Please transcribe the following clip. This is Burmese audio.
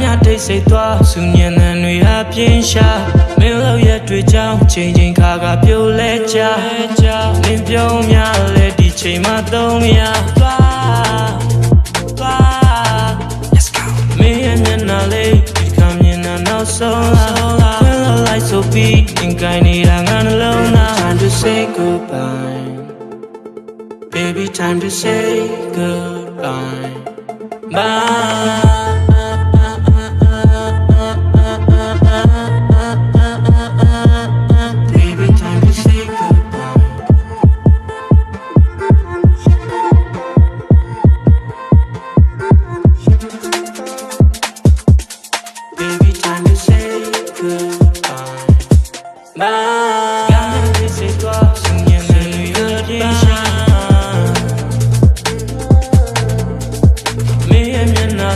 များတိတ်ဆိတ်သွားစူညံတဲ့တွေဟာပြင်းရှာမင်းလောက်ရက်တွေကြောင်းချိန်ချိန်ခါခါပြိုလဲကြမင်းပြုံးများလဲဒီချိန်မှသုံးရသွားသွား Let's go မင်းရဲ့မျက်နှာလေးဒီကမြင်တာနောက်ဆုံးလားခွင်းလောက်လိုက်ဆိုပြီးသင်ကိုင်းနေတာငါနှလုံးသား Time to say goodbye Baby time to say goodbye Bye Bye.